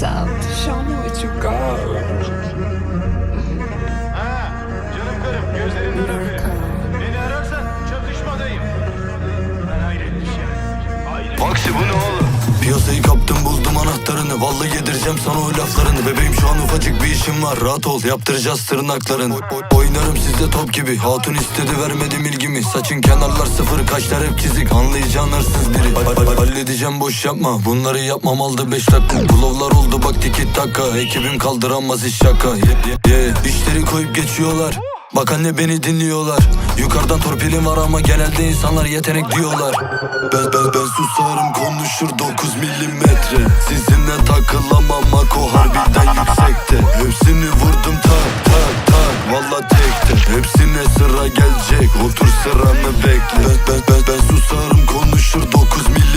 sound. Show me what you got. Ha, canım karım. Beni ararsan çatışmadayım. Ben hayret bir şey. Hayret. Baksi bu ne oğlum? Piyasayı kaptım buldum anahtarını Vallahi yedireceğim sana o laflarını Bebeğim şu an ufacık bir işim var Rahat ol yaptıracağız tırnaklarını Oy- oy- Oynarım sizde top gibi Hatun istedi vermedim ilgimi Saçın kenarlar sıfır kaşlar hep çizik Anlayacağın hırsız biri Halledeceğim boş yapma. Bunları yapmam aldı 5 dakika. Pulovlar oldu bak tiki taka Ekibim kaldıramaz iş şaka. Ye ye ye. İşleri koyup geçiyorlar. Bak anne beni dinliyorlar. Yukarıdan torpilim var ama genelde insanlar yetenek diyorlar. Ben ben ben susarım konuşur 9 milimetre. Sizinle takılamam Mako harbiden yüksekte. Hepsini vurdum tak tak tak. Valla tekte. Hepsine sıra gelecek. Otur sıranı bekle. Ben ben ben, ben susarım konuşur 9 milimetre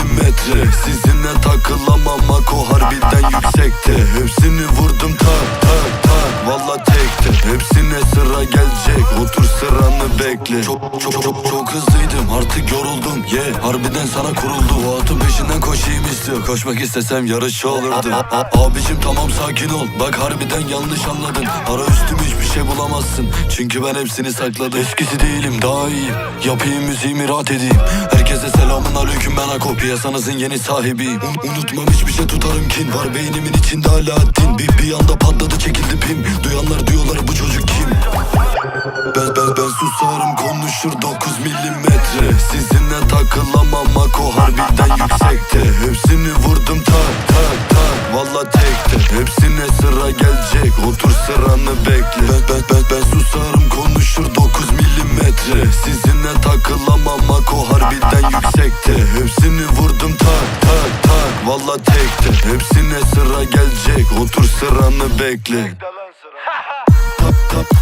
Sizinle takılamam Mako harbiden yüksekte. Hepsini vurdum tak bekle. Çok çok çok çok hızlıydım. Artık yoruldum. Ye yeah, harbiden sana kuruldu Bu atın peşinden koşayım istiyor. Koşmak istesem yarış olurdu A- Abicim tamam sakin ol. Bak harbiden yanlış anladın. Ara üstüm hiçbir şey bulamazsın. Çünkü ben hepsini sakladım. Eskisi değilim daha iyiyim. Yapayım müziğimi rahat edeyim. Herkese selamun aleyküm ben Ako. Piyasanızın yeni sahibiyim. Un- Unutmam hiçbir şey tutarım kin. Var beynimin içinde hala din Bir, bir anda patladı çekildi pim ben, susarım konuşur 9 milimetre. Sizinle takılamam Mako harbiden yüksekte. Hepsini vurdum tak tak tak Valla tekte. Hepsine sıra gelecek. Otur sıranı bekle. Ben, ben, ben, ben susarım konuşur 9 milimetre. Sizinle takılamam Mako harbiden yüksekte. Hepsini vurdum tak tak tak Valla tekte. Hepsine sıra gelecek. Otur sıranı bekle. Tap tap